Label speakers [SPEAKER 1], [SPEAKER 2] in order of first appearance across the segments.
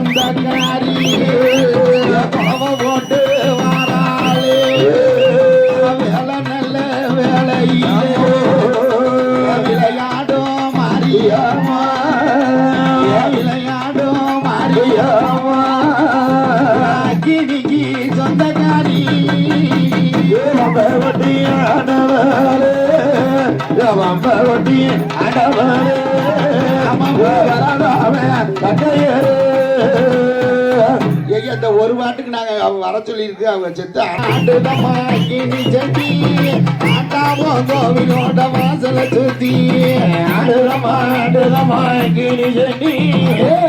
[SPEAKER 1] சொந்தக்காரி கோவ போட்டு வாராளே வேலை நல்ல வேலையிலே விளையாடும் மாரியம்மா விளையாடும் மாரியம்மா கிணிக்கு சொந்தக்காரி
[SPEAKER 2] வட்டி ஆடவரே வட்டி ஆடவரே
[SPEAKER 1] இந்த ஒரு வாட்டுக்கு நாங்க அவங்க வர சொல்லியிருக்கு அவங்க செத்து ஆண்டுதம்மா கிணி செட்டி ஆட்டாவும் கோவிலோட வாசல சுத்தி.
[SPEAKER 2] ஆடுறமா ஆடுறமா கிணி செட்டி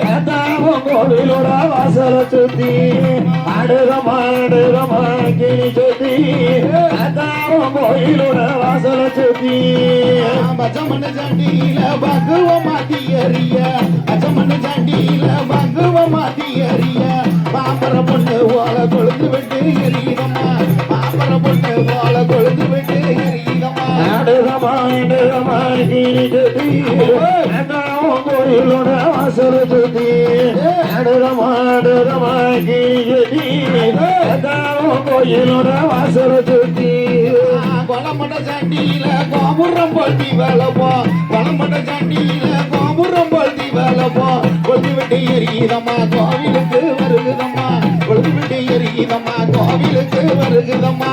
[SPEAKER 2] ஏத்தாவும் கோவிலோட வாசல சுத்தி. ஆடுறமா ஆடுறமா கிணி செட்டி ஏத்தாவும் கோவிலோட வாசல சுத்தி.
[SPEAKER 1] பச்சமண்ண சண்டியில பகுவ மாத்தி எறிய. பச்சமண்ண சண்டியில பகுவ மாத்தி எறிய.
[SPEAKER 2] ஆடுறமா ஆடுறமா கிணி செட்டி ஏத்தாவும் கோவிலோட வாசல சுத்தி ஆடுறமா ஆடுறமா கிணி செட்டி ஏத்தாவும் கோயிலோட வாசல சுத்தி
[SPEAKER 1] சண்டியில கோபுரம் போட்டி வேலைப்போ கொலமட்ட சண்டியில கோபுரம் போட்டி வேலைப்போ கொழுந்து விட்டு எறியதம்மா கோவிலுக்கு வருகுதம்மா கொழுந்து விட்டு எறியதம்மா கோவிலுக்கு வருகுதம்மா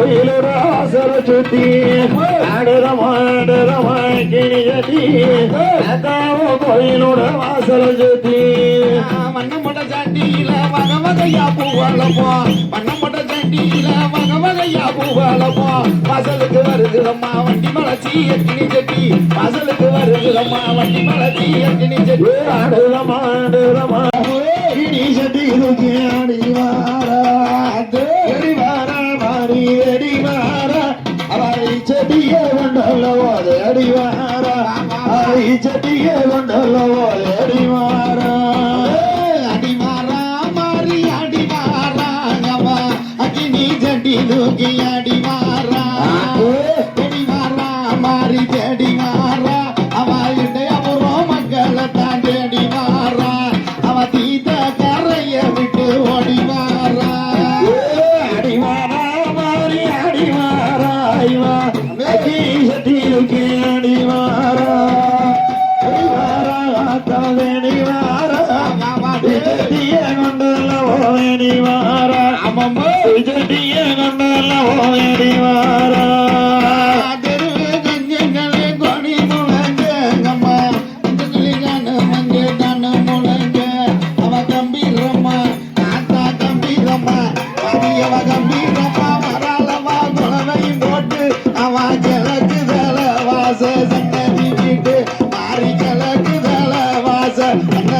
[SPEAKER 2] கோயிலோட வாசல சுத்தி ஆடுறமாடுறமாக்கி அத்தாவும் கோயிலோட வாசல சுத்தி
[SPEAKER 1] வண்ணமட்ட சண்டியில வகை வகையா பூவளப்போ. வண்ணமட்ட சண்டியில வகை வகையா பூவளப்போ. வாசலுக்கு வருகுதம்மா வண்டி மலச்சி எக்கினி செட்டி. வாசலுக்கு வருகுதம்மா வண்டி மலச்சி எக்கினி செட்டி.
[SPEAKER 2] ஆடுறமாடுறமா கிணி சட்டி தூக்கி ஆடி வாரா எடி வாரா மாறி அவரை செடியே கொண்டல்லவோ அடி வாரா அவரை செடியே கொண்டல்லவோ அடி வாரா
[SPEAKER 1] அடிவாரா மாறி அடிவாராங்கம்மா அக்கினி செட்டி தூக்கி அடிவாரா. அடிவாரா மாறி தேடி வாரா அவ
[SPEAKER 2] செடிய கொண்டல்லவோ வேணி வாரா செடிய கொண்டல்லவோ வேணி வாரா
[SPEAKER 1] வீட்டு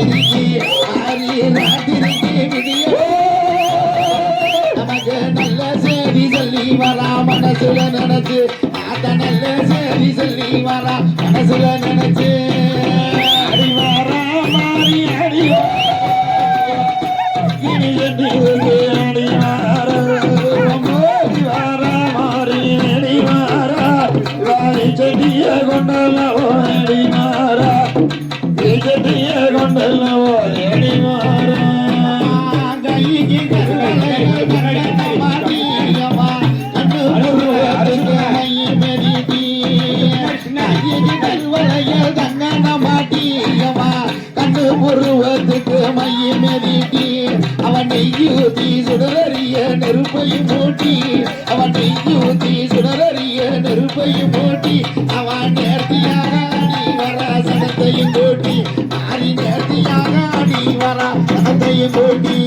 [SPEAKER 1] ராத்திரிக்கு ஆரி ராத்திரிக்கு விடிய நமக்கு நல்ல சேரி சொல்லி வரா மனசுல நினைச்சு ஆத்த நல்ல சேரி சொல்லி வரா மனசுல நினைச்சு
[SPEAKER 2] அடிவாரா மாறி செடிய
[SPEAKER 1] கைக்கு தங்கன மாட்டியம்மா, கண்ணு முருகத்துக்கு மைய மெரிடி. அவன் நெய்யூத்தி சுடரறிய நெருப்பையும் மூட்டி அவன் நெய்யூத்தி சுடரறிய நெருப்பையும் மூட்டி அவன் நேர்த்தியாக ஆடி வர சனத்தையும் போட்டி ஆடி நேர்த்தியாக ஆடி வர சனத்தையும் போட்டி